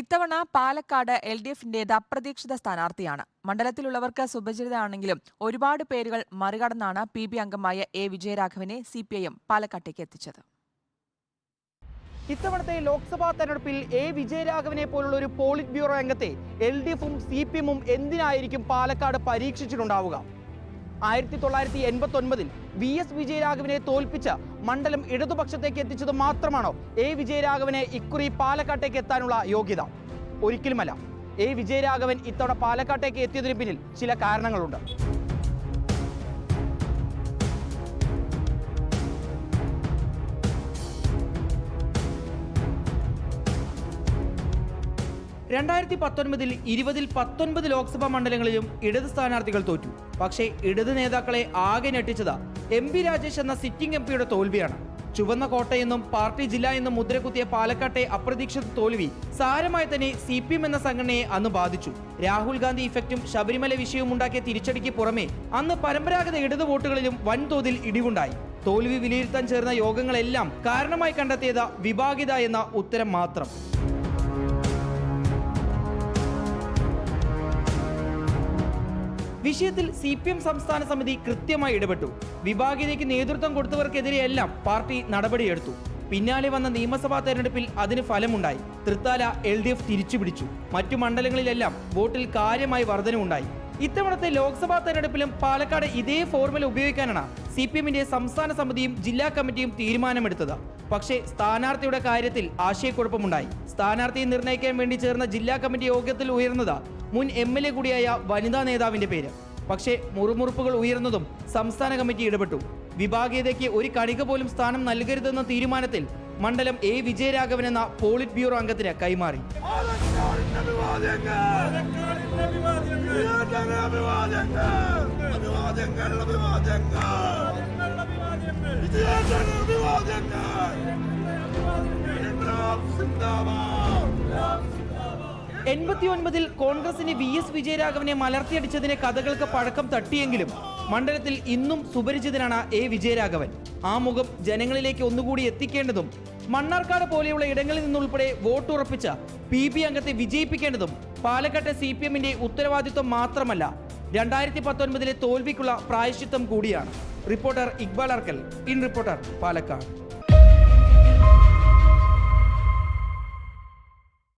ഇത്തവണ Palakkad L D എഫിന്റേത് അപ്രതീക്ഷിത സ്ഥാനാർത്ഥിയാണ്. മണ്ഡലത്തിലുള്ളവർക്ക് സുപരിചിതമാണെങ്കിലും ഒരുപാട് പേരുകൾ മറികടന്നാണ് പി ബി അംഗമായ എ വിജയരാഘവനെ സി പി ഐ എം പാലക്കാട്ടേക്ക് എത്തിച്ചത്. ഇത്തവണത്തെ ലോക്സഭാ തെരഞ്ഞെടുപ്പിൽ എ വിജയരാഘവനെ പോലുള്ള ഒരു പോളിറ്റ് ബ്യൂറോ അംഗത്തെ എൽ ഡി എഫും സി പി എമ്മും എന്തിനായിരിക്കും പാലക്കാട് പരീക്ഷിച്ചിട്ടുണ്ടാവുക? ആയിരത്തി തൊള്ളായിരത്തി എൺപത്തി ഒൻപതിൽ വി എസ് വിജയരാഘവനെ തോൽപ്പിച്ച് മണ്ഡലം ഇടതുപക്ഷത്തേക്ക് എത്തിച്ചത് മാത്രമാണോ എ വിജയരാഘവനെ ഇക്കുറി പാലക്കാട്ടേക്ക് എത്താനുള്ള യോഗ്യത? ഒരിക്കലുമല്ല. എ വിജയരാഘവൻ ഇത്തവണ പാലക്കാട്ടേക്ക് എത്തിയതിന് പിന്നിൽ ചില കാരണങ്ങളുണ്ട്. രണ്ടായിരത്തി പത്തൊൻപതിൽ ഇരുപതിൽ പത്തൊൻപത് ലോക്സഭാ മണ്ഡലങ്ങളിലും ഇടത് സ്ഥാനാർത്ഥികൾ തോറ്റു. പക്ഷേ ഇടത് നേതാക്കളെ ആകെ ഞെട്ടിച്ചത് എം പി രാജേഷ് എന്ന സിറ്റിംഗ് എം പിയുടെ തോൽവിയാണ്. ചുവന്ന കോട്ടയെന്നും പാർട്ടി ജില്ല എന്നും മുദ്രകുത്തിയ പാലക്കാട്ടെ അപ്രതീക്ഷിത തോൽവി സാരമായി തന്നെ സി പി എം എന്ന സംഘടനയെ അന്ന് ബാധിച്ചു. രാഹുൽ ഗാന്ധി ഇഫക്റ്റും ശബരിമല വിഷയവും ഉണ്ടാക്കിയ തിരിച്ചടിക്ക് പുറമെ അന്ന് പരമ്പരാഗത ഇടത് വോട്ടുകളിലും വൻതോതിൽ ഇടിവുണ്ടായി. തോൽവി വിലയിരുത്താൻ ചേർന്ന യോഗങ്ങളെല്ലാം കാരണമായി കണ്ടെത്തിയത് വിഭാഗിത എന്ന ഉത്തരം മാത്രം. വിഷയത്തിൽ സി പി എം സംസ്ഥാന സമിതി കൃത്യമായി ഇടപെട്ടു. വിഭാഗീയതയ്ക്ക് നേതൃത്വം കൊടുത്തവർക്കെതിരെയെല്ലാം പാർട്ടി നടപടിയെടുത്തു. പിന്നാലെ വന്ന നിയമസഭാ തെരഞ്ഞെടുപ്പിൽ അതിന് ഫലമുണ്ടായി. തൃത്താല എൽ ഡി എഫ് തിരിച്ചുപിടിച്ചു. മറ്റു മണ്ഡലങ്ങളിലെല്ലാം വോട്ടിൽ കാര്യമായി വർധനവുണ്ടായി. ഇത്തവണത്തെ ലോക്സഭാ തെരഞ്ഞെടുപ്പിലും പാലക്കാട് ഇതേ ഫോർമുല ഉപയോഗിക്കാനാണ് സി പി എമ്മിന്റെ സംസ്ഥാന സമിതിയും ജില്ലാ കമ്മിറ്റിയും തീരുമാനമെടുത്തത്. പക്ഷേ സ്ഥാനാർത്ഥിയുടെ കാര്യത്തിൽ ആശയക്കുഴപ്പമുണ്ടായി. സ്ഥാനാർത്ഥിയെ നിർണയിക്കാൻ വേണ്ടി ചേർന്ന ജില്ലാ കമ്മിറ്റി യോഗത്തിൽ ഉയർന്നത് മുൻ എം എൽ എ കൂടിയായ വനിതാ നേതാവിന്റെ പേര്. പക്ഷേ മുറുമുറുപ്പുകൾ ഉയർന്നതും സംസ്ഥാന കമ്മിറ്റി ഇടപെട്ടു. വിഭാഗീയതയ്ക്ക് ഒരു കണിക പോലും സ്ഥാനം നൽകരുതെന്ന തീരുമാനത്തിൽ മണ്ഡലം എ വിജയരാഘവൻ എന്ന പോളിറ്റ് ബ്യൂറോ അംഗത്തിന് കൈമാറി. എൺപത്തി ഒൻപതിൽ കോൺഗ്രസിന് വി എസ് വിജയരാഘവനെ മലർത്തിയടിച്ചതിനെ കഥകൾക്ക് പഴക്കം തട്ടിയെങ്കിലും മണ്ഡലത്തിൽ ഇന്നും സുപരിചിതനാണ് എ വിജയരാഘവൻ. ആ മുഖം ജനങ്ങളിലേക്ക് ഒന്നുകൂടി എത്തിക്കേണ്ടതും മണ്ണാർക്കാട് പോലെയുള്ള ഇടങ്ങളിൽ നിന്നുൾപ്പെടെ വോട്ടുറപ്പിച്ച പി ബി അംഗത്തെ വിജയിപ്പിക്കേണ്ടതും പാലക്കാട്ടെ സി പി എമ്മിന്റെ ഉത്തരവാദിത്വം മാത്രമല്ല രണ്ടായിരത്തി പത്തൊൻപതിലെ തോൽവിക്കുള്ള പ്രായശ്ചിത്തം കൂടിയാണ്. Reporter Iqbal Arkal in reporter Palakkad.